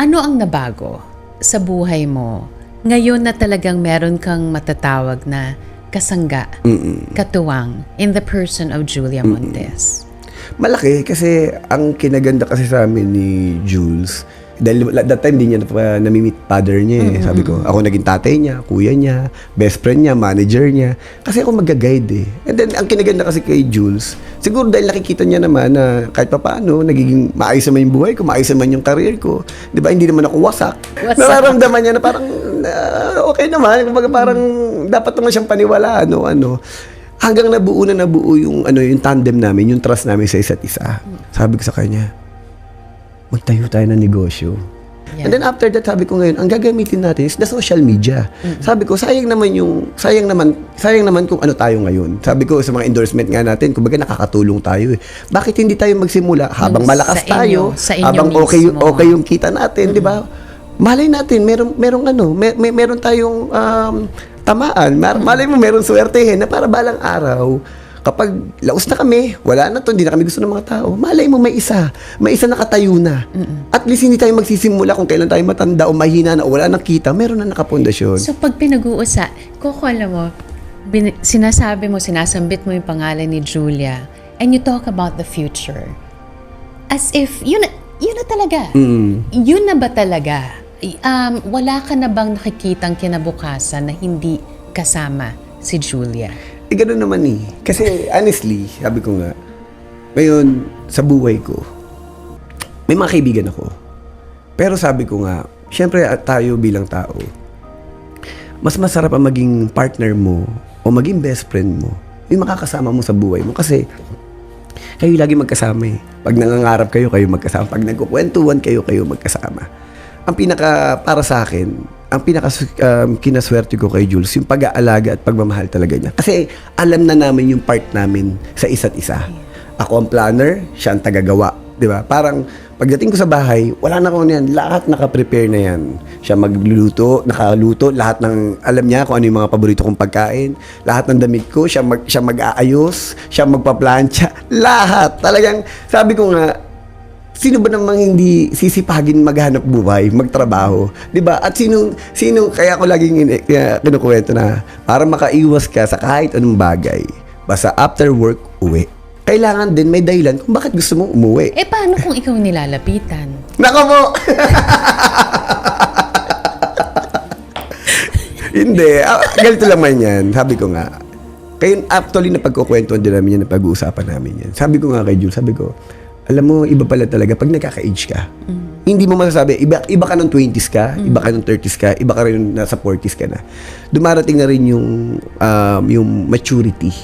Ano ang nabago sa buhay mo? Ngayon na talagang meron kang matatawag na kasangga, katuwang in the person of Julia Montes? Malaki kasi ang kinaganda kasi sa amin ni Jules, dahil at that time di niya pa namimit father niya eh. Sabi ko, ako naging tatay niya, kuya niya, best friend niya, manager niya. Kasi ako mag-guide eh. And then, ang kinaganda kasi kay Jules, siguro dahil nakikita niya naman na kahit pa paano, nagiging maayos naman yung buhay ko, maayos naman yung career ko. Di ba, hindi naman ako wasak. Wasak. Nararamdaman niya na parang, ah, okay naman. Kumbaga parang, dapat naman siyang paniwalaan, ano, ano hanggang nabuo na nabuo yung ano yung tandem namin, yung trust namin sa isa't isa. Sabi ko sa kanya, magtayo tayo ng negosyo. Yeah. And then after that, sabi ko ngayon, ang gagamitin natin is the social media. Sabi ko, sayang naman yung, sayang naman, sayang naman kung ano tayo ngayon. Sabi ko sa mga endorsement nga natin, kumbaga nakakatulong tayo eh. Bakit hindi tayo magsimula habang Yung malakas sa inyo, tayo, sa inyo habang okay, mismo. okay yung kita natin, di ba? Malay natin, meron, merong ano, may, may, meron tayong um, tamaan. Mar- malay mo, meron swertehin na para balang araw, kapag laos na kami, wala na to, hindi na kami gusto ng mga tao, malay mo may isa, may isa nakatayo na. At least hindi tayo magsisimula kung kailan tayo matanda o mahina na o wala nang kita, meron na nakapundasyon. So pag pinag-uusa, Coco, alam mo, bin- sinasabi mo, sinasambit mo yung pangalan ni Julia and you talk about the future. As if, yun na, yun na talaga. Mm. Yun na ba talaga? Um, wala ka na bang nakikitang kinabukasan na hindi kasama si Julia? Eh, ganun naman eh. Kasi honestly, sabi ko nga, ngayon, sa buhay ko, may mga kaibigan ako. Pero sabi ko nga, syempre at tayo bilang tao, mas masarap ang maging partner mo o maging best friend mo, yung makakasama mo sa buhay mo. Kasi, kayo lagi magkasama eh. Pag nangangarap kayo, kayo magkasama. Pag nagkukwentuhan kayo, kayo magkasama. Ang pinaka, para sa akin, ang pinaka um, kinaswerte ko kay Jules, yung pag-aalaga at pagmamahal talaga niya. Kasi alam na namin yung part namin sa isa't isa. Ako ang planner, siya ang tagagawa. Di ba? Parang pagdating ko sa bahay, wala na ko yan. Lahat naka-prepare na yan. Siya magluluto, nakaluto, lahat ng, alam niya kung ano yung mga paborito kong pagkain. Lahat ng damit ko, siya, mag, siya mag-aayos, siya magpa-plancha. Lahat. Talagang, sabi ko nga, sino ba namang hindi sisipagin maghanap buhay, magtrabaho, 'di ba? At sino sino kaya ako laging kinukuwento na para makaiwas ka sa kahit anong bagay. Basta after work, uwi. Kailangan din may dahilan kung bakit gusto mong umuwi. Eh, paano kung ikaw nilalapitan? Nako mo! Hindi. Ah, ganito lang man yan. Sabi ko nga. Kayo, actually, napagkukwentuhan din namin yan, napag-uusapan namin yan. Sabi ko nga kay Jules, sabi ko, alam mo, iba pala talaga pag nagkaka-age ka. Hindi mo masasabi, iba, iba ka ng 20s ka, iba ka ng 30s ka, iba ka rin nasa 40s ka na. Dumarating na rin yung, um, yung maturity